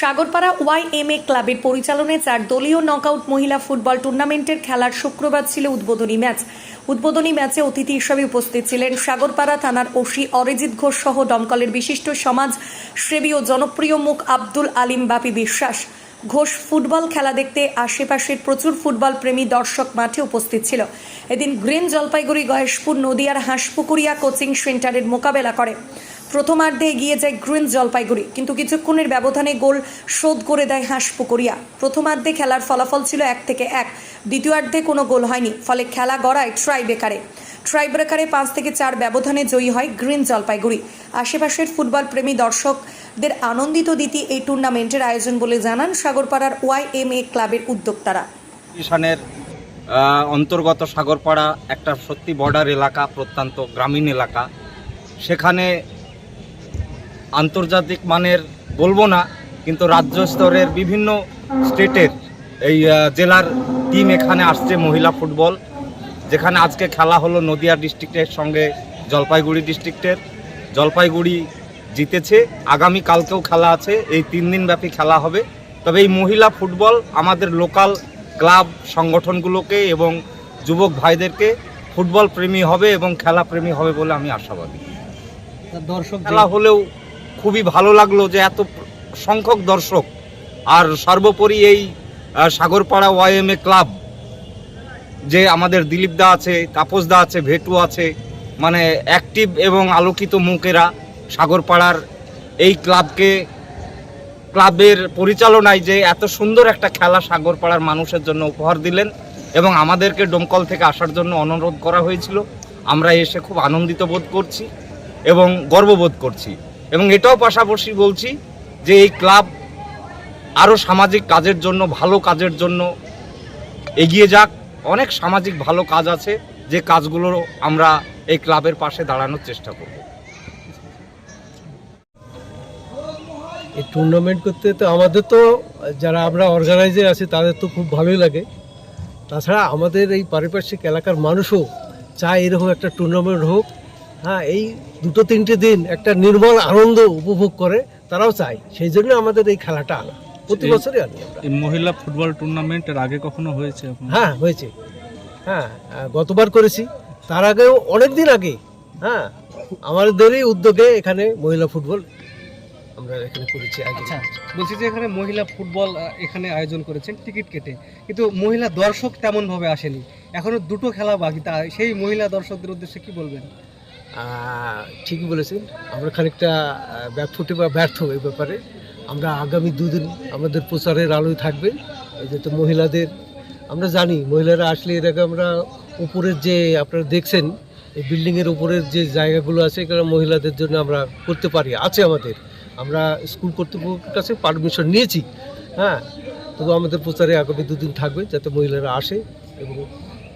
Sagarpara Y M A ক্লাবের পরিচালনায় চার দলীয় নকআউট মহিলা ফুটবল টুর্নামেন্টের খেলার শুক্রবার ছিল উদ্বোধনী ম্যাচ। উদ্বোধনী ম্যাচে অতিথি হিসেবে উপস্থিত ছিলেন সাগরপাড়া থানার ওসি অরিজিৎ ঘোষ সহ দমকলের বিশিষ্ট সমাজ সেবী ও জনপ্রিয় মুখ আব্দুল আলিম বাপি বিশ্বাস। ঘোষ ফুটবল খেলা দেখতে আশেপাশের প্রচুর ফুটবল প্রেমী দর্শক মাঠে উপস্থিত ছিল। এদিন গ্রিন জলপাইগুড়ি, গয়েশপুর, নদিয়ার হাঁসপুকুরিয়া কোচিং সেন্টারের মোকাবেলা করে। প্রথমার্ধে এগিয়ে যায় গ্রিন জলপাইগুড়ি, কিন্তু কিছুক্ষণের ব্যবধানে গোল শোধ করে দেয় হাঁসপুকুরিয়া। প্রথমার্ধে খেলার ফলাফল ছিল এক থেকে এক। দ্বিতীয়ার্ধে কোনো গোল হয়নি, ফলে খেলা গড়ায় ট্রাই বেকারে ট্রাই ব্রেকারে পাঁচ থেকে চার ব্যবধানে জয়ী হয় গ্রিন জলপাইগুড়ি। আশেপাশের ফুটবল প্রেমী দর্শকদের আনন্দিত দিতি এই টুর্নামেন্টের আয়োজন বলে জানান সাগরপাড়ার ওয়াই এম এ ক্লাবের উদ্যোক্তারা। কিষানের অন্তর্গত সাগরপাড়া একটা সত্যি বর্ডার এলাকা, প্রত্যন্ত গ্রামীণ এলাকা। সেখানে আন্তর্জাতিক মানের বলব না কিন্তু রাজ্য স্তরের বিভিন্ন স্টেটের এই জেলার টিম এখানে আসছে মহিলা ফুটবল যেখানে আজকে খেলা হলো নদিয়া ডিস্ট্রিক্টের সঙ্গে জলপাইগুড়ি ডিস্ট্রিক্টের জলপাইগুড়ি জিতেছে আগামী কালকেও খেলা আছে এই তিন দিন ব্যাপী খেলা হবে। তবে এই মহিলা ফুটবল আমাদের লোকাল ক্লাব সংগঠনগুলোকে এবং যুবক ভাইদেরকে ফুটবল প্রেমী হবে এবং খেলা প্রেমী হবে বলে আমি আশাবাদী। দর্শক খেলা হলেও খুবই ভালো লাগল যে এত সংখ্যক দর্শক আর সর্বোপরি এই সাগরপাড়া ওয়াইএমএ ক্লাব যে আমাদের দিলীপ দা আছে তাপস দা আছে, ভেটু আছে মানে অ্যাক্টিভ এবং আলোকিত মুখেরা সাগরপাড়ার এই ক্লাবকে ক্লাবের পরিচালনায় যে এত সুন্দর একটা খেলা সাগরপাড়ার মানুষের জন্য উপহার দিলেন এবং আমাদেরকে ডোমকল থেকে আসার জন্য অনুরোধ করা হয়েছিল। আমরা এসে খুব আনন্দিত বোধ করছি এবং গর্ববোধ করছি। এবং এটাও পাশাপাশি বলছি যে এই ক্লাব আরও সামাজিক কাজের জন্য, ভালো কাজের জন্য এগিয়ে যাক। অনেক সামাজিক ভালো কাজ আছে যে কাজগুলো আমরা এই ক্লাবের পাশে দাঁড়ানোর চেষ্টা করব। এই টুর্নামেন্ট করতে তো আমাদের তো, যারা আমরা অর্গানাইজার আছি, তাদের তো খুব ভালোই লাগে। তাছাড়া আমাদের এই পারিপার্শ্বিক এলাকার মানুষও চায় এরকম একটা টুর্নামেন্ট হোক। হ্যাঁ এই দুটো তিনটে দিন একটা নির্মল আনন্দ উপভোগ করে তারাও চায়। সেই জন্য আমাদের এই খেলাটা আনা প্রতি বছরই আনি এই মহিলা ফুটবল টুর্নামেন্টের আগে কখনো হয়েছে হ্যাঁ হয়েছে। হ্যাঁ গতবার করেছি। তার আগেও অনেক দিন আগে হ্যাঁ আমাদেরই উদ্যোগে এখানে মহিলা ফুটবল আমরা এখানে করেছি আচ্ছা বলছি যে এখানে মহিলা ফুটবল এখানে আয়োজন করেছেন টিকিট কেটে। কিন্তু মহিলা দর্শক তেমন ভাবে আসেনি। এখনও দুটো খেলা বাকি। তা সেই মহিলা দর্শকদের উদ্দেশ্যে কি বলবেন? ঠিকই বলেছেন আমরা খানিকটা আহ, ব্যাকফুটে বা ব্যর্থ এই ব্যাপারে। আমরা আগামী দুদিন আমাদের প্রচারের আলোয় থাকবে যাতে মহিলাদের আমরা জানি মহিলারা আসলে এর আগে আমরা উপরের যে আপনারা দেখছেন এই বিল্ডিংয়ের উপরের যে জায়গাগুলো আছে এখানে মহিলাদের জন্য আমরা করতে পারি আছে আমাদের। আমরা স্কুল কর্তৃপক্ষের কাছে পারমিশন নিয়েছি হ্যাঁ। তবু আমাদের প্রচারে আগামী দুদিন থাকবে যাতে মহিলারা আসে এবং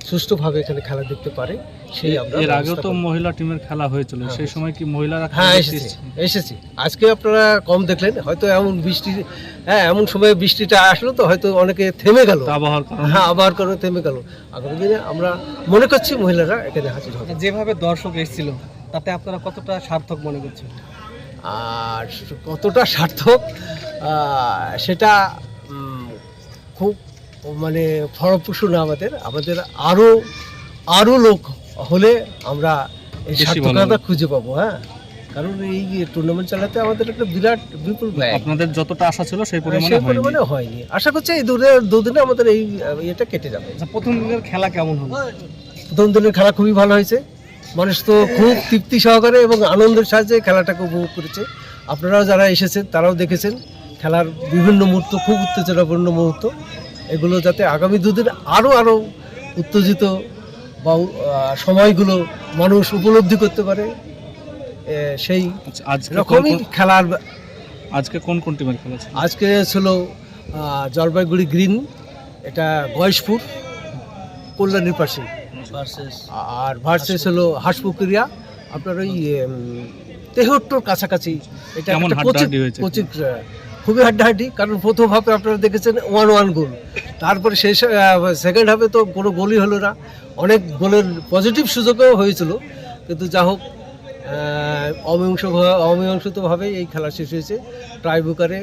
সুষ্ঠুভাবে এখানে খেলা দেখতে পারে সেই আমরা এর আগেও তো মহিলা টিমের খেলা হয়েছিল হ্যাঁ, সেই সময় কি মহিলারা হ্যাঁ এসেছি এসেছি? আজকে আপনারা কম দেখলেন হয়তো এমন বৃষ্টি হ্যাঁ এমন সময় বৃষ্টিটা আসলো তো হয়তো অনেকে থেমে গেল। আবহাওয়ার কারণে? হ্যাঁ আবহাওয়ার কারণে থেমে গেল। আগামী দিনে আমরা মনে করছি মহিলারা এখানে হাজির হবে। যেভাবে দর্শক এসেছিল তাতে আপনারা কতটা সার্থক মনে করছেন? আর কতটা সার্থক সেটা খুব মানে ফলপ্রসূ না আমাদের আমাদের আরও আরও লোক হলে আমরা এই সার্থকতা খুঁজে পাবো হ্যাঁ? কারণ এই টুর্নামেন্ট চালাতে আমাদের একটা বিরাট বিপুল ব্যয় আপনাদের যতটা আশা ছিল সেই পরিমাণে সেই হয়নি। পরিমাণে হয়নি। আশা করছি এই দুদিনে দুদিনে আমাদের এই ইয়েটা কেটে যাবে। আচ্ছা প্রথম দিনের খেলা কেমন হলো? প্রথম দিনের খেলা খুবই ভালো হয়েছে। মানুষ তো খুব তৃপ্তি সহকারে এবং আনন্দের সাহায্যে খেলাটাকে উপভোগ করেছে। আপনারাও যারা এসেছেন তারাও দেখেছেন। খেলার বিভিন্ন মুহূর্ত খুব উত্তেজনাপূর্ণ মুহূর্ত। এগুলো যাতে আগামী দুদিন আরও আরও উত্তেজিত বা সময়গুলো মানুষ উপলব্ধি করতে পারে সেই আচ্ছা, আজকে রকমই খেলার আজকে কোন কোন টিমের খেলা ছিল? আজকে ছিল জলপাইগুড়ি গ্রিন এটা গয়েশপুর কল্যাণীর পাশে আর ভার্সেস হলো হাঁসপুকুরিয়া আপনার ওই তেহট্টর কাছাকাছি। এটা কোচিং খুবই হাড্ডাহাড্ডি কারণ প্রথম হাফে আপনারা দেখেছেন ওয়ান ওয়ান গোল তারপরে শেষ সেকেন্ড হাফে তো কোনো গোলই হলো না। অনেক গোলের পজিটিভ সুযোগও হয়েছিল। কিন্তু যা হোক অমীমাংস অমীমাংসিতভাবে এই খেলা শেষ হয়েছে। ট্রাইবুকারে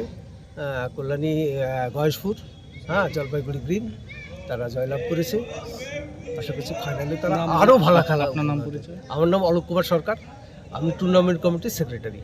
কল্যাণী গয়েশপুর হ্যাঁ জলপাইগুড়ি গ্রিন তারা জয়লাভ করেছে। আশা করছি ফাইনালে তারা নাম- আরও ভালো খেলা আপনার নাম পরিচয়? আমার নাম অলোক কুমার সরকার। আমি টুর্নামেন্ট কমিটির সেক্রেটারি